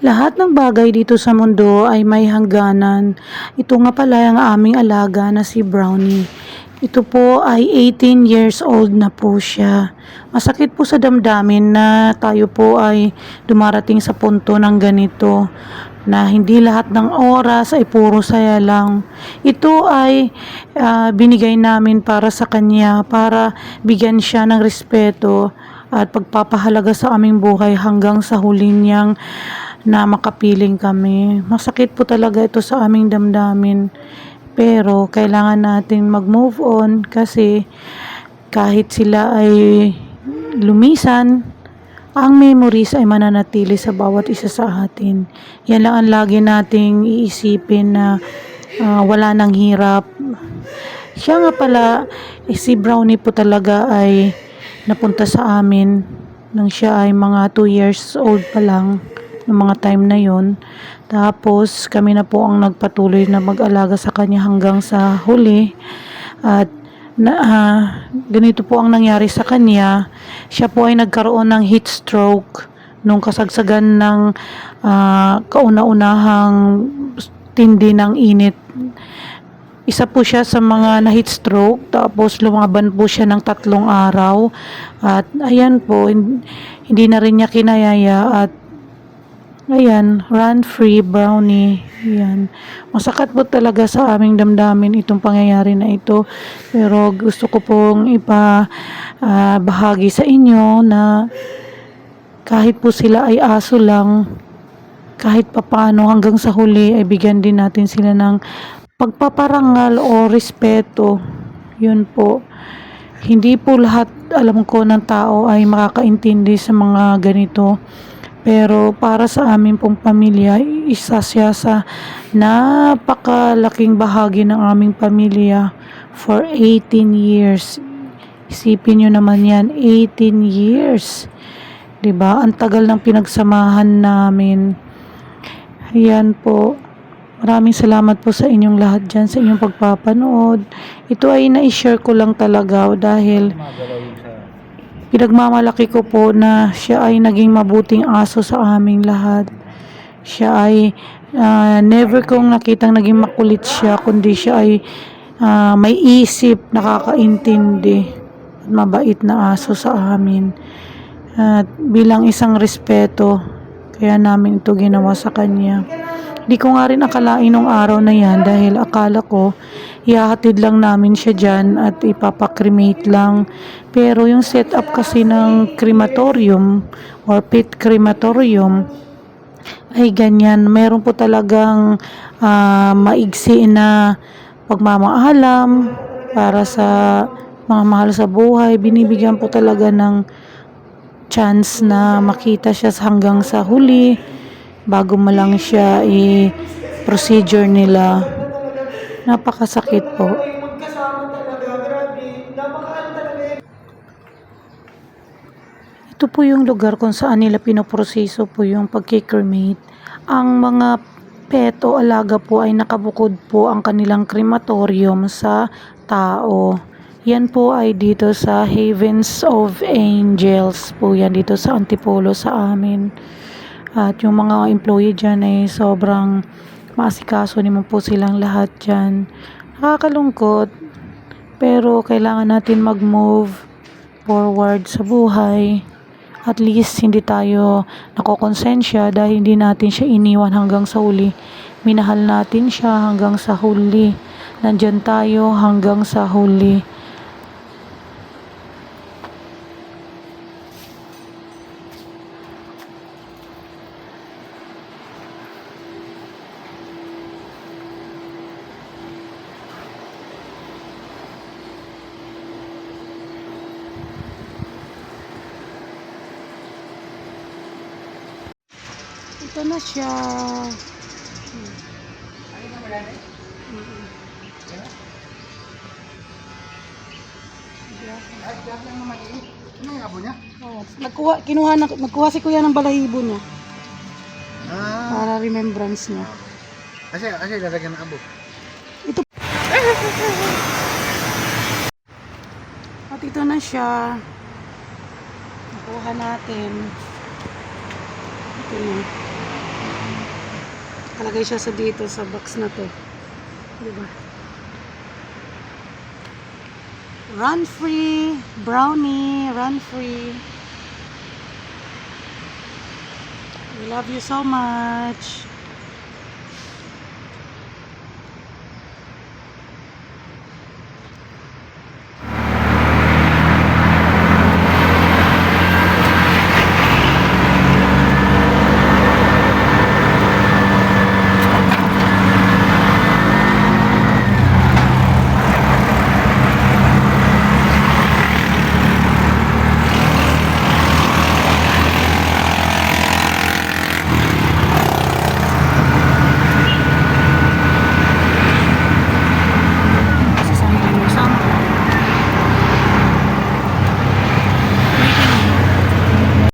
Lahat ng bagay dito sa mundo ay may hangganan. Ito nga pala ang aming alaga na si Brownie. Ito po ay 18 years old na po siya. Masakit po sa damdamin na tayo po ay dumarating sa punto ng ganito na hindi lahat ng oras ay puro saya lang. Ito ay ah, binigay namin para sa kanya, para bigyan siya ng respeto at pagpapahalaga sa aming buhay hanggang sa huli niyang na makapiling kami. Masakit po talaga ito sa aming damdamin. Pero kailangan natin mag-move on kasi kahit sila ay lumisan, ang memories ay mananatili sa bawat isa sa atin. Yan lang ang lagi nating iisipin na ah, wala nang hirap. Siya nga pala, eh, si Brownie po talaga ay napunta sa amin nang siya ay mga 2 years old pa lang ng mga time na yon. Tapos kami na po ang nagpatuloy na mag-alaga sa kanya hanggang sa huli. At na, ah, ganito po ang nangyari sa kanya. Siya po ay nagkaroon ng heat stroke nung kasagsagan ng ah, kauna-unahang tindi ng init isa po siya sa mga na heat stroke tapos lumaban po siya ng tatlong araw at ayan po hin- hindi na rin niya kinayaya at ayan run free brownie ayan masakat po talaga sa aming damdamin itong pangyayari na ito pero gusto ko pong ipa ah, bahagi sa inyo na kahit po sila ay aso lang kahit papano hanggang sa huli ay bigyan din natin sila ng pagpaparangal o respeto. Yun po. Hindi po lahat alam ko ng tao ay makakaintindi sa mga ganito. Pero para sa amin pong pamilya, isa siya sa napakalaking bahagi ng aming pamilya for 18 years. Isipin nyo naman yan, 18 years. 'Di ba Ang tagal ng pinagsamahan namin. Ayan po. Maraming salamat po sa inyong lahat dyan, sa inyong pagpapanood. Ito ay na-share ko lang talaga dahil pinagmamalaki ko po na siya ay naging mabuting aso sa aming lahat. Siya ay ah, never kong nakitang naging makulit siya, kundi siya ay ah, may isip, nakakaintindi, at mabait na aso sa amin. At bilang isang respeto, kaya namin ito ginawa sa kanya. Di ko nga rin akalain nung araw na yan dahil akala ko ihahatid lang namin siya dyan at ipapakremate lang. Pero yung setup kasi ng crematorium or pit crematorium ay ganyan. Meron po talagang ah, maigsi na pagmamaalam para sa mga mahal sa buhay. Binibigyan po talaga ng chance na makita siya hanggang sa huli bago mo lang siya i-procedure nila. Napakasakit po. Ito po yung lugar kung saan nila pinoproseso po yung pagkikremate. Ang mga pet o alaga po ay nakabukod po ang kanilang crematorium sa tao. Yan po ay dito sa Havens of Angels po yan dito sa Antipolo sa amin. At yung mga employee dyan ay sobrang maasikaso naman po silang lahat dyan. Nakakalungkot pero kailangan natin mag-move forward sa buhay. At least hindi tayo nakokonsensya dahil hindi natin siya iniwan hanggang sa huli. Minahal natin siya hanggang sa huli. Nandyan tayo hanggang sa huli. Ito na siya. Ano abo niya? Oh, nagkuha, kinuha na, nagkuha si kuya ng balahibo niya Ah, para remembrance niya. kasi, kasi lalagyan ng abo. At ito na siya. Nakuha natin. Ito na. Nakalagay siya sa dito sa box na to. Diba? Run free, brownie, run free. We love you so much.